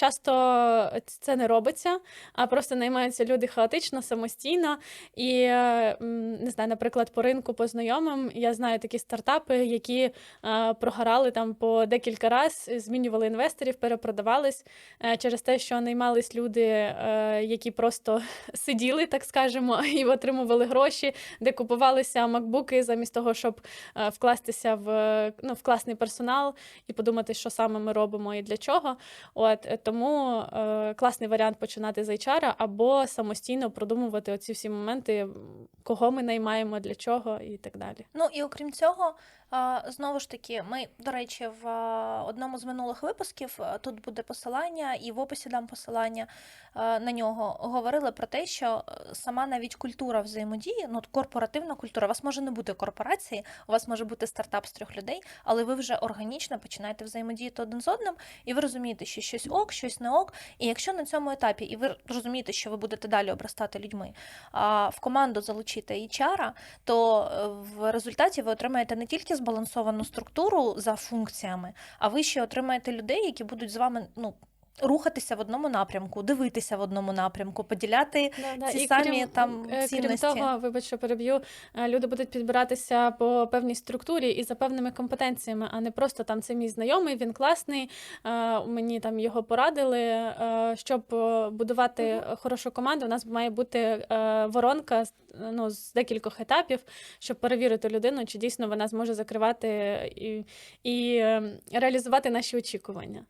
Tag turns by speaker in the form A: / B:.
A: Часто це не робиться, а просто наймаються люди хаотично, самостійно. І е, не знаю, наприклад, по ринку, по знайомим, я знаю такі стартапи, які е, прогорали там по декілька разів, змінювали інвесторів, перепродавались е, через те, що наймались люди, е, які просто сиділи, так скажемо, і отримували гроші, де купувалися макбуки замість того, щоб е, вкластися в, е, ну, в класний персонал і подумати, що саме ми робимо і для чого. От е, тому е, класний варіант починати з HR або самостійно продумувати оці всі моменти, кого ми наймаємо, для чого і так далі.
B: Ну і окрім цього, знову ж таки, ми, до речі, в одному з минулих випусків тут буде посилання, і в описі дам посилання на нього. Говорили про те, що е, сама навіть культура взаємодії, ну корпоративна культура, у вас може не бути корпорації, у вас може бути стартап з трьох людей, але ви вже органічно починаєте взаємодіяти один з одним, і ви розумієте, що щось ок, щось не ок. І якщо на цьому етапі, і ви розумієте, що ви будете далі обростати людьми, а в команду залучити HR, то е, в результаті ви отримаєте не тільки збалансовану структуру за функціями, а ви ще отримаєте людей, які будуть з вами ну. Рухатися в одному напрямку, дивитися в одному напрямку, поділяти ці
A: І
B: самі
A: крім,
B: там
A: е, крім того, вибач, що переб'ю, е, люди будуть підбиратися по певній структурі і за певними компетенціями, а не просто там це мій знайомий, він класний. е, Мені там його порадили. Щоб будувати хорошу команду, у нас має бути воронка ну, з декількох етапів, щоб перевірити людину, чи дійсно вона зможе закривати і, і реалізувати наші очікування.